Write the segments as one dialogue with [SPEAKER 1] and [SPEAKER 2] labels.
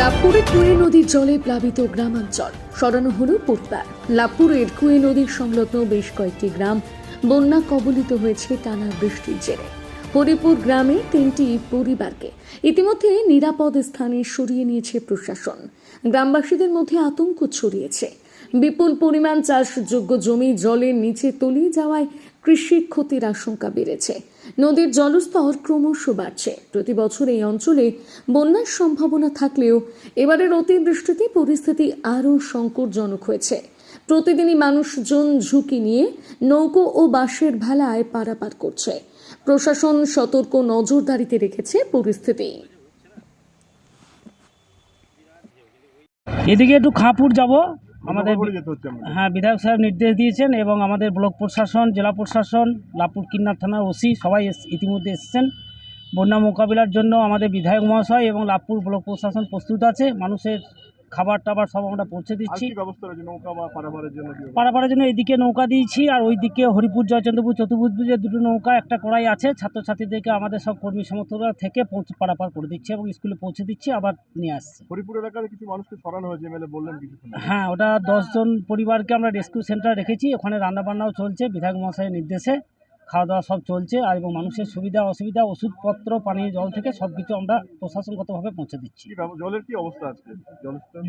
[SPEAKER 1] লাভপুরে কুয়ে নদীর জলে প্লাবিত গ্রামাঞ্চল। সরানো হলো পরিবার লাভপুরের কুয়ে নদীর সংলগ্ন বেশ কয়েকটি গ্রাম বন্যা কবলিত হয়েছে টানা বৃষ্টির জেরে। হরিপুর গ্রামে তিনটি পরিবারকে ইতিমধ্যে নিরাপদ স্থানে সরিয়ে নিয়েছে প্রশাসন। গ্রামবাসীদের মধ্যে আতঙ্ক ছড়িয়েছে। বিপুল পরিমাণ চাষযোগ্য জমি জলের নিচে তলিয়ে যাওয়ায় কৃষি ক্ষতির আশঙ্কা বেড়েছে। নদীর জলস্তর ক্রমশ বাড়ছে। প্রতি বছর এই অঞ্চলে বন্যার সম্ভাবনা থাকলেও এবারের অতিবৃষ্টিতে পরিস্থিতি আরও সংকটজনক হয়েছে। প্রতিদিনই মানুষজন ঝুঁকি নিয়ে নৌকো ও বাঁশের ভেলায় পারাপার করছে। প্রশাসন সতর্ক নজরদারিতে রেখেছে পরিস্থিতি।
[SPEAKER 2] এদিকে একটু খাঁপুর যাব। আমাদের হ্যাঁ বিধায়ক সাহেব নির্দেশ দিয়েছেন এবং আমাদের ব্লক প্রশাসন জেলা প্রশাসন লাপুর কিন্নার থানার ওসি সবাই ইতিমধ্যে এসছেন। বন্যা মোকাবিলার জন্য আমাদের বিধায়ক মহাশয় এবং লাভপুর ব্লক প্রশাসন প্রস্তুত আছে। মানুষের খাবার টাবার সব আমরা পৌঁছে দিচ্ছি।
[SPEAKER 3] পারাপারের জন্য কি
[SPEAKER 2] পারাপারের জন্য এদিকে নৌকা দিয়েছি আর ওইদিকে হরিপুর জয়চন্দ্রপুর চতুর্ভুজে দুটো নৌকা একটা কড়াই আছে। ছাত্রছাত্রীদেরকে আমাদের সব কর্মী সমর্থকরা থেকে পৌঁছে পারাপার করে দিচ্ছে এবং স্কুলে পৌঁছে দিচ্ছি আবার নিয়ে আসছে।
[SPEAKER 3] হরিপুর এলাকার কিছু মানুষকে সরানো হয়েছে এমএলএ বললেন
[SPEAKER 2] হ্যাঁ ওটা দশজন পরিবারকে আমরা রেস্কিউ সেন্টার রেখেছি। ওখানে রান্নাবান্নাও চলছে বিধায়ক মহাশয়ের নির্দেশে। খাওয়া দাওয়া সব চলছে আর এবং মানুষের সুবিধা অসুবিধা ওষুধপত্র পানীয় জল থেকে সব কিছু আমরা প্রশাসনগতভাবে পৌঁছে দিচ্ছি।
[SPEAKER 3] জলের কি অবস্থা আজকে?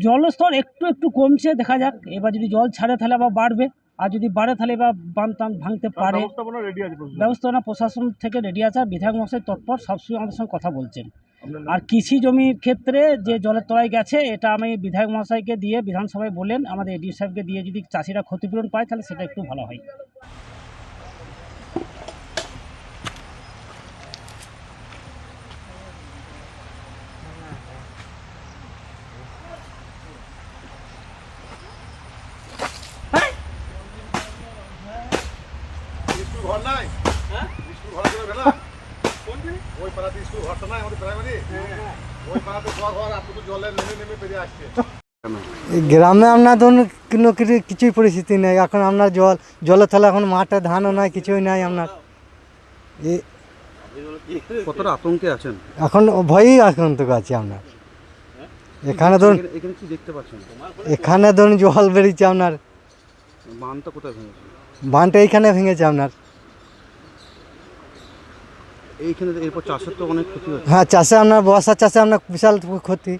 [SPEAKER 3] জলস্তর?
[SPEAKER 2] একটু একটু কমছে দেখা যাক। এবার যদি জল ছাড়ে তাহলে আবার বাড়বে। আর যদি বাড়ে তাহলে এবার বান টান ভাঙতে পারে।
[SPEAKER 3] ব্যবস্থাপনা প্রশাসন।
[SPEAKER 2] থেকে রেডি আছে আর বিধায়ক মহাশয় তৎপর সবসময় আমাদের সঙ্গে কথা বলছেন। আর কৃষি জমির ক্ষেত্রে যে জলের তলায় গেছে এটা আমি বিধায়ক মহাশয়কে দিয়ে বিধানসভায় বলেন আমাদের এডি সাহেবকে দিয়ে যদি চাষিরা ক্ষতিপূরণ পায় তাহলে সেটা একটু ভালো হয়।
[SPEAKER 3] ঘর নাই। স্কুল ঘর করে বেলা? ওই পাড়াতে স্কুল ঘরটা নাই আমাদের প্রাইমারি। ওই পাড়াতে ঘর ঘর আপনি তো জলে নেমে নেমে বেরিয়ে আসছে।
[SPEAKER 4] এই গ্রামে আপনার ধরুন কোনো কিছু কিছুই পরিস্থিতি নেই। এখন আপনার জল জলে তলে এখন মাঠে ধানও নাই কিছুই নাই আপনার। এই
[SPEAKER 5] কতটা আতঙ্কে আছেন?
[SPEAKER 4] এখন ভয়ই এখন তো আছে আপনার। এখানে ধরুন
[SPEAKER 5] এখানে- এখানে কি দেখতে পাচ্ছেন?
[SPEAKER 4] এখানে ধরুন জল বেরিয়েছে আপনার।
[SPEAKER 5] বানটা কোথায় ভেঙেছে?
[SPEAKER 4] বানটা এইখানে ভেঙেছে আপনার।
[SPEAKER 5] এইখানে এরপর চাষের তো অনেক ক্ষতি হচ্ছে।
[SPEAKER 4] হ্যাঁ চাষে আপনার বর্ষার চাষে আপনার বিশাল ক্ষতি।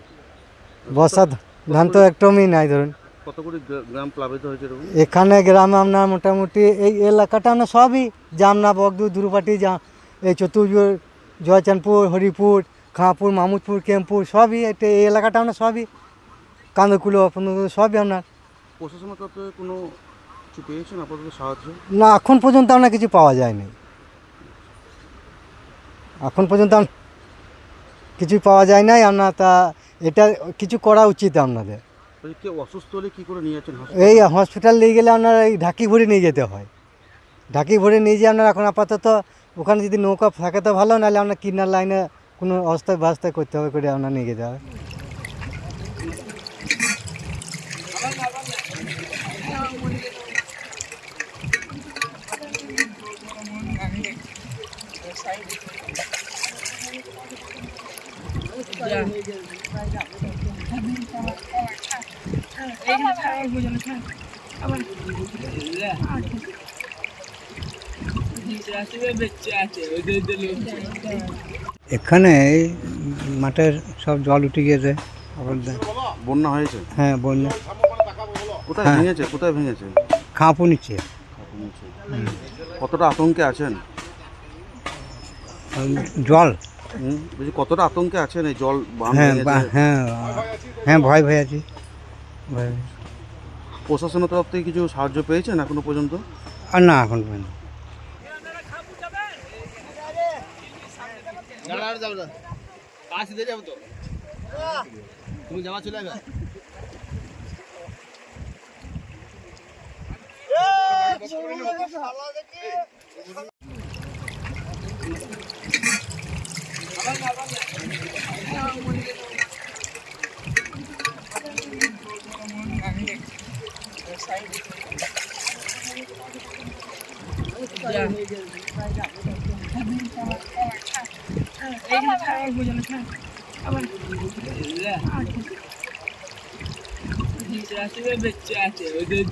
[SPEAKER 4] বর্ষা ধান তো একদমই নাই ধরুন।
[SPEAKER 5] কত গ্রাম প্লাবিত হয়েছে
[SPEAKER 4] এখানে গ্রামে আপনার মোটামুটি এই এলাকাটা আপনার সবই জামনা বগদু দুরুপাটি যা এই চতুর্জোর জয়চানপুর হরিপুর খাঁপুর মামুদপুর কেমপুর সবই এটা এই এলাকাটা আপনার সবই কান্দকুলো সবই আপনার
[SPEAKER 5] প্রশাসনের কোনো কিছু পেয়েছেন আপাতত সাহায্য?
[SPEAKER 4] না এখন পর্যন্ত আপনার কিছু পাওয়া যায়নি। এখন পর্যন্ত কিছু পাওয়া যায় নাই আপনার তা এটা কিছু করা উচিত আপনাদের।
[SPEAKER 5] অসুস্থ হলে কি করে নিয়ে যাচ্ছেন
[SPEAKER 4] এই হসপিটাল নিয়ে গেলে আপনার এই ঢাকি ভরে নিয়ে যেতে হয়। ঢাকি ভরে নিয়ে যেয়ে আপনার এখন আপাতত ওখানে যদি নৌকা থাকে তো ভালো নাহলে আপনার কিনার লাইনে কোনো অবস্থায় ব্যবস্থা করতে হবে করে আপনার নিয়ে যেতে হবে
[SPEAKER 6] এখানে এই মাঠের সব জল উঠে গিয়েছে।
[SPEAKER 5] বন্যা হয়েছে?
[SPEAKER 6] হ্যাঁ বন্যা।
[SPEAKER 5] কোথায়
[SPEAKER 6] হ্যাঁ।
[SPEAKER 5] ভেঙেছে? কোথায় ভেঙেছে?
[SPEAKER 6] খাঁপু নিচ্ছে।
[SPEAKER 5] কতটা আতঙ্কে আছেন?
[SPEAKER 6] জল?
[SPEAKER 5] বলছি কতটা আতঙ্কে আছেন? এই জল
[SPEAKER 6] হ্যাঁ বা- হ্যাঁ হ্যাঁ ভয় ভয় আছি।
[SPEAKER 5] প্রশাসনের তরফ থেকে কিছু সাহায্য পেয়েছেন এখনও পর্যন্ত?
[SPEAKER 6] আর না এখন পর্যন্ত।
[SPEAKER 7] আছে ওদের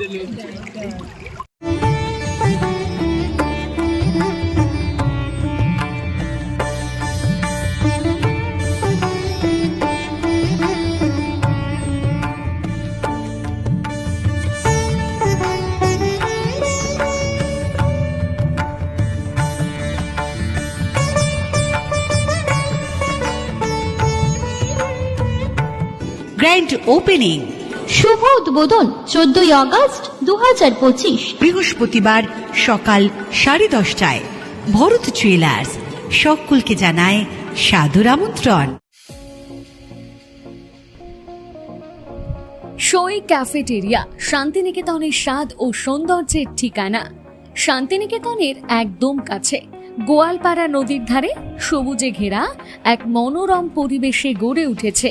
[SPEAKER 7] গ্র্যান্ড ওপেনিং।
[SPEAKER 8] শুভ উদ্বোধন চোদ্দই আগস্ট দু হাজার পঁচিশ।
[SPEAKER 7] বৃহস্পতিবার সকাল সাড়ে দশটায় ভরত জুয়েলার্স সকলকে জানায় সাদর আমন্ত্রণ।
[SPEAKER 1] সই ক্যাফেটেরিয়া শান্তিনিকেতনের স্বাদ ও সৌন্দর্যের ঠিকানা। শান্তিনিকেতনের একদম কাছে গোয়ালপাড়া নদীর ধারে সবুজে ঘেরা এক মনোরম পরিবেশে গড়ে উঠেছে